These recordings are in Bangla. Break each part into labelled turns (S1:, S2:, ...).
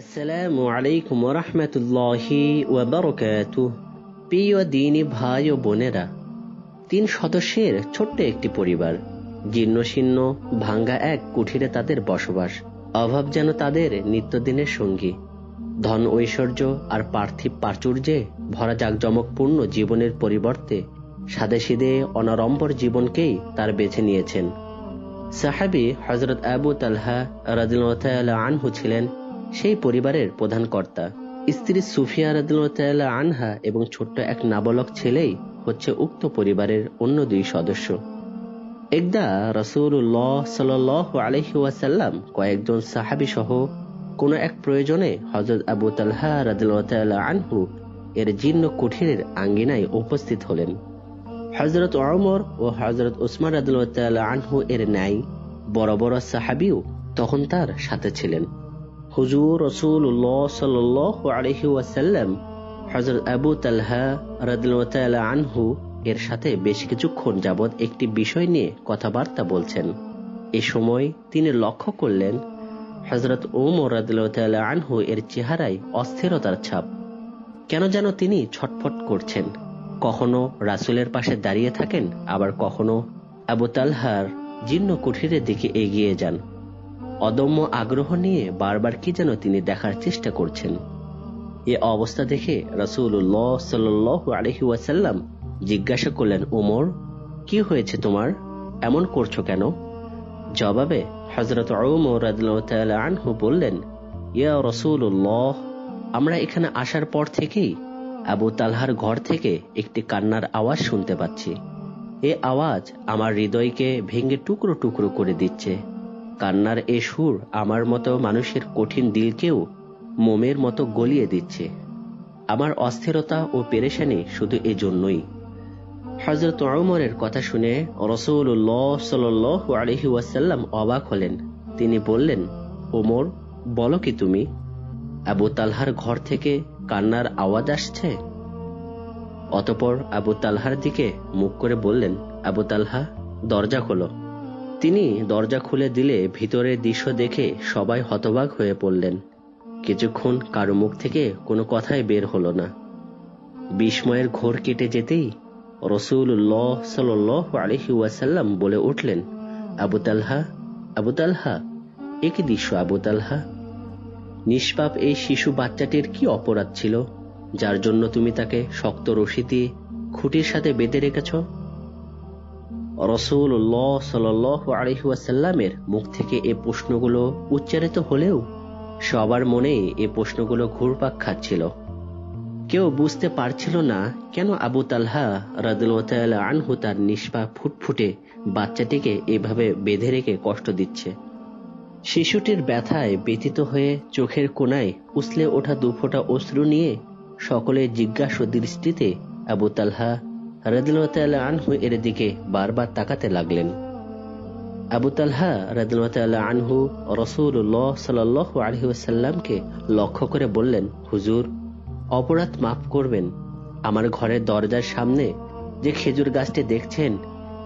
S1: আসসালামু আলাইকুম রহমতুল্লাহি প্রিয় দিনী ভাই ও বোনেরা, তিন সদস্যের ছোট্ট একটি পরিবার, জীর্ণশীর্ণ, ভাঙ্গা এক কুঠিরে তাদের বসবাস, অভাব যেন তাদের নিত্যদিনের সঙ্গী। ধন ঐশ্বর্য আর পার্থিব প্রাচুর্যে ভরা জাকজমকপূর্ণ জীবনের পরিবর্তে সাদে অনারম্বর জীবনকেই তার বেছে নিয়েছেন। সাহাবি হজরত আবু তালহা রাদিল আনহু ছিলেন সেই পরিবারের প্রধান কর্তা। স্ত্রী সুফিয়া রাদিল্লাহ আনহা এবং ছোট্ট এক নাবালক ছেলেই হচ্ছে উক্ত পরিবারের অন্য দুই সদস্য। একদা রসুল্লাহ সাল আলহি ওয়াসাল্লাম কয়েকজন সাহাবি সহ কোন এক প্রয়োজনে হজরত আবু তালহা রাদিল্লাহ আনহু এর জীর্ণ কুঠিরের আঙ্গিনায় উপস্থিত হলেন। হজরত অমর ও হজরত উসমান রাদিল্লাহ আনহু এর ন্যায় বড় বড় সাহাবিও তখন তার সাথে ছিলেন। হুজুর রসুল্লাহ সাল আলহি ওয়াসাল্লাম হজরত আবু তালহা রাদিল আনহু এর সাথে বেশ কিছুক্ষণ যাবৎ একটি বিষয় নিয়ে কথাবার্তা বলছেন। এ সময় তিনি লক্ষ্য করলেন হজরত ওমর রাদিল আনহু এর চেহারায় অস্থিরতার ছাপ। কেন যেন তিনি ছটফট করছেন। কখনো রাসুলের পাশে দাঁড়িয়ে থাকেন, আবার কখনো আবু তালহার জীর্ণ কুঠিরের দিকে এগিয়ে যান। অদম্য আগ্রহ নিয়ে বারবার কি যেন তিনি দেখার চেষ্টা করছেন। এ অবস্থা দেখে রসুল্লাহ সাল আলহি জিজ্ঞাসা করলেন উমর কি হয়েছে তোমার? এমন করছ কেন? জবাবে হজরত আনহু বললেন, ইয়া রসুল্লাহ আমরা এখানে আসার পর থেকেই আবু তালহার ঘর থেকে একটি কান্নার আওয়াজ শুনতে পাচ্ছি। এ আওয়াজ আমার হৃদয়কে ভেঙে টুকরো টুকরো করে দিচ্ছে। কান্নার এ সুর আমার মতো মানুষের কঠিন দিলকেও মোমের মতো গলিয়ে দিচ্ছে। আমার অস্থিরতা ও পেরেশানি শুধু এজন্যই। হজরত অমরের কথা শুনে রসৌল্লাহ সাল আলহি ওয়াসাল্লাম অবাক হলেন। তিনি বললেন ওমর বলো কি তুমি? আবু তালহার ঘর থেকে কান্নার আওয়াজ আসছে? অতপর আবু তালহার দিকে মুখ করে বললেন, আবু তালহা, দরজা খোলো। তিনি দরজা খুলে দিলে ভিতরের দৃশ্য দেখে সবাই হতবাক হয়ে পড়লেন। কিছুক্ষণ কারও মুখ থেকে কোনো কথাই বের হলো না। বিস্ময়ের ঘোর কেটে যেতেই রসুল্লাহ সাল আলহি ওয়াসাল্লাম বলে উঠলেন, আবু তালহা আবু তালহা একই দৃশ্য, আবু তালহা? নিষ্পাপ এই শিশু বাচ্চাটির কি অপরাধ ছিল, যার জন্য তুমি তাকে শক্ত রশি দিয়ে খুঁটির সাথে বেঁধে রেখেছ? রসুল্লাহ সাল আলহিউসাল্লামের মুখ থেকে এ প্রশ্নগুলো উচ্চারিত হলেও সবার মনেই এ প্রশ্নগুলো ঘুরপাক খাচ্ছিল। কেউ বুঝতে পারছিল না কেন আবু তালহা রাদুল আনহু তার নিষ্পা ফুটফুটে বাচ্চাটিকে এভাবে বেঁধে রেখে কষ্ট দিচ্ছে। শিশুটির ব্যথায় ব্যথিত হয়ে চোখের কোনায় উসলে ওঠা দুফোটা অশ্রু নিয়ে সকলে জিজ্ঞাসা দৃষ্টিতে আবু তালহা রাদিল্লাহ আনহু এর দিকে বারবার তাকাতে লাগলেন। আবু তালহা রাদিল্লাহ আনহু রসুল্লাহ সাল আলহিউসাল্লামকে লক্ষ্য করে বললেন, হুজুর, অপরাধ মাফ করবেন। আমার ঘরের দরজার সামনে যে খেজুর গাছটি দেখছেন,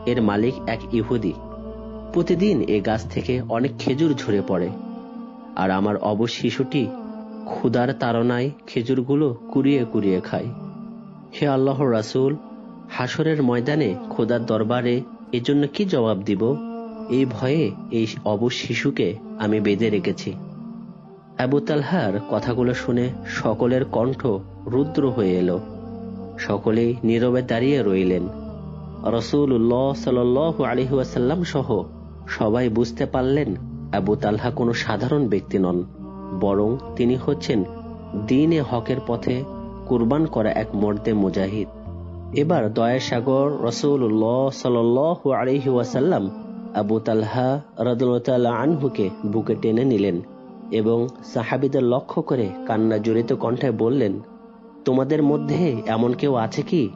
S1: এর মালিক এক ইহুদি। প্রতিদিন এ গাছ থেকে অনেক খেজুর ঝরে পড়ে। আর আমার অবশ শিশুটি ক্ষুদার তাড়নায় খেজুরগুলো কুড়িয়ে কুড়িয়ে খায়। হে আল্লাহর রাসুল হাসরের ময়দানে খোদার দরবারে এজন্য কি জবাব দিব? এই ভয়ে এই অবশ শিশুকে আমি বেঁধে রেখেছি। আবু তালহার কথাগুলো শুনে সকলের কণ্ঠ রুদ্র হয়ে এলো। সকলেই নীরবে দাঁড়িয়ে রইলেন। রসুল্লাহ সাল আলিহাসাল্লাম সহ সবাই বুঝতে পারলেন আবু তালহা কোনো সাধারণ ব্যক্তি নন, বরং তিনি হচ্ছেন দিনে হকের পথে কুরবান করা এক মর্দে মুজাহিদ। এবার দয়া সাগর রসুল্লাহ সাল আবু তালহা রদুল্লাহ আনহুকে বুকে টেনে নিলেন এবং সাহাবিদের লক্ষ্য করে কান্না জড়িত কণ্ঠে বললেন, তোমাদের মধ্যে এমন কেউ আছে কি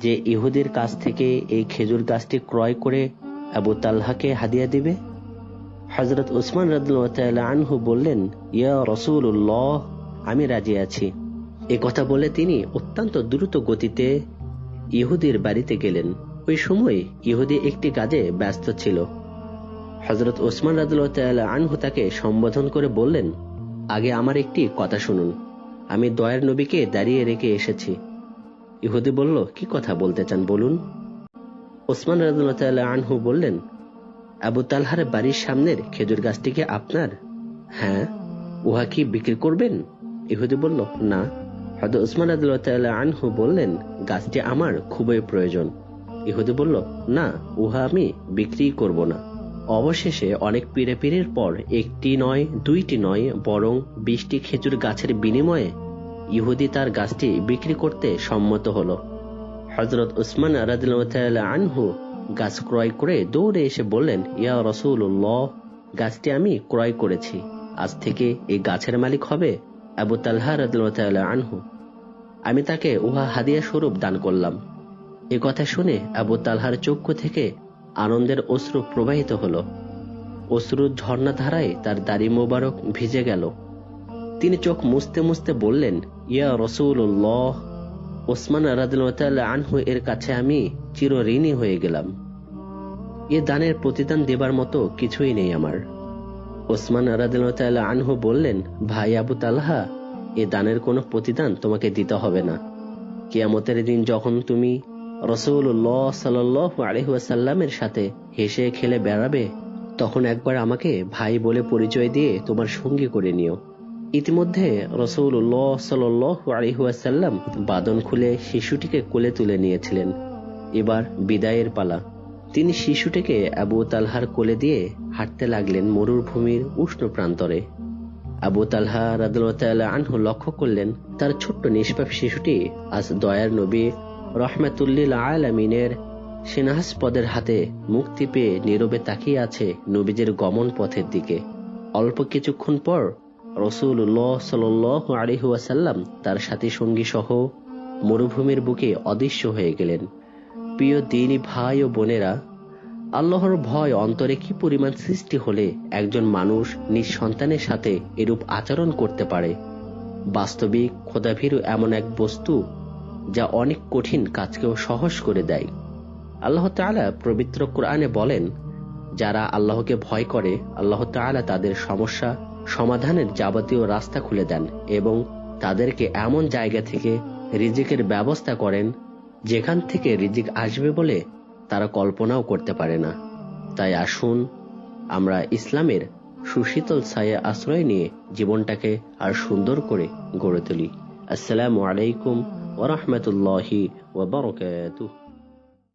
S1: যে ইহুদির কাছ থেকে এই খেজুর গাছটি ক্রয় করে আবু তালহাকে হাদিয়া দিবে? হজরত উসমান রদুল্লাহ আনহু বললেন, ইয়া রসুল্লাহ আমি রাজি আছি। এ কথা বলে তিনি অত্যন্ত দ্রুত গতিতে ইহুদির বাড়িতে গেলেন। ওই সময় ইহুদি একটি কাজে ব্যস্ত ছিল। হজরত ওসমান রাদুল্লাহ আনহু তাকে সম্বোধন করে বললেন, আগে আমার একটি কথা শুনুন। আমি দয়ার নবীকে দাঁড়িয়ে রেখে এসেছি। ইহুদি বলল, কি কথা বলতে চান বলুন? ওসমান রাজুল্লাহ আনহু বললেন, আবু তালহার বাড়ির সামনের খেজুর গাছটিকে আপনার? হ্যাঁ। উহা কি বিক্রি করবেন? ইহুদি বলল, না। হয়তো উসমান রাজুল্লাহ আনহু বললেন, গাছটি আমার খুবই প্রয়োজন। ইহুদি বলল, না, উহা আমি বিক্রি করব না। অবশেষে অনেক পিড়ে পিড়ের পর একটি নয়, দুইটি নয়, বরং বিশটি খেজুর গাছের বিনিময়ে ইহুদি তার গাছটি বিক্রি করতে সম্মত হল। হজরত উসমান রাদিল্লাহ আনহু গাছ ক্রয় করে দৌড়ে এসে বললেন, ইয়া রসুল্লাহ গাছটি আমি ক্রয় করেছি। আজ থেকে এই গাছের মালিক হবে আবু তাল্হা রাদিল্লাহ আনহু। আমি তাকে উহা হাদিয়া স্বরূপ দান করলাম। এ কথা শুনে আবু তালহার চক্ষু থেকে আনন্দের অশ্রু প্রবাহিত হল। অশ্রুর ঝর্ণাধারায় তার দাড়ি মোবারক ভিজে গেল। তিনি চোখ মুছতে মুছতে বললেন, ইয়া রসুল্লাহ ওসমান রাদিল্লাহ আনহু এর কাছে আমি চির ঋণী হয়ে গেলাম। এ দানের প্রতিদান দেবার মতো কিছুই নেই আমার। ওসমান রাদিল্লাহ আনহু বললেন, ভাই আবু তালহা, এ দানের কোনো প্রতিদান তোমাকে দিতে হবে না। কেয়ামতের দিন যখন তুমি রসুল্লাহ সাল আলহাসাল্লামের সাথে হেসে খেলে বেড়াবে, তখন একবার আমাকে ভাই বলে পরিচয় দিয়ে তোমার সঙ্গী করে নিও। ইতিমধ্যে রসৌল্লাহ সাল আলহাসাল্লাম বাদন খুলে শিশুটিকে কোলে তুলে নিয়েছিলেন। এবার বিদায়ের পালা। তিনি শিশুটিকে আবু তালহার কোলে দিয়ে হাঁটতে লাগলেন মরুভূমির উষ্ণ প্রান্তরে। আবু তালহা রাদুল্লাহ আনহু লক্ষ্য করলেন, তার ছোট্ট নিষ্পাপ শিশুটি আজ দয়ার নবী, রহমাতুল্লিল আলামিনের সেনাহাসপদের হাতে মুক্তি পেয়ে নীরবে তাকিয়ে আছে নবীজের গমন পথের দিকে। অল্প কিছুক্ষণ পর রসুল্লাহ সাল আলিহাসাল্লাম তার সাথী সঙ্গী সহ মরুভূমির বুকে অদৃশ্য হয়ে গেলেন। প্রিয় দিনী ভাই ও বোনেরা, আল্লাহর ভয় অন্তরে কি পরিমাণ সৃষ্টি হলে একজন মানুষ নিজ সন্তানের সাথে এরূপ আচরণ করতে পারে? বাস্তবিক খোদাভীরু এমন এক বস্তু যা অনেক কঠিন কাজকেও সহজ করে দেয়। আল্লাহ তাআলা পবিত্র কোরআনে বলেন, যারা আল্লাহকে ভয় করে, আল্লাহ তাআলা তাদের সমস্যা সমাধানের যাবতীয় রাস্তা খুলে দেন এবং তাদেরকে এমন জায়গা থেকে রিজিকের ব্যবস্থা করেন যেখান থেকে রিজিক আসবে বলে তারা কল্পনাও করতে পারে না। তাই আসুন, আমরা ইসলামের সুশীতল ছায়া আশ্রয় নিয়ে জীবনটাকে আর সুন্দর করে গড়ে তুলি। আসসালামু আলাইকুম ওরহমতুল্লাহি ওবরকাতুহ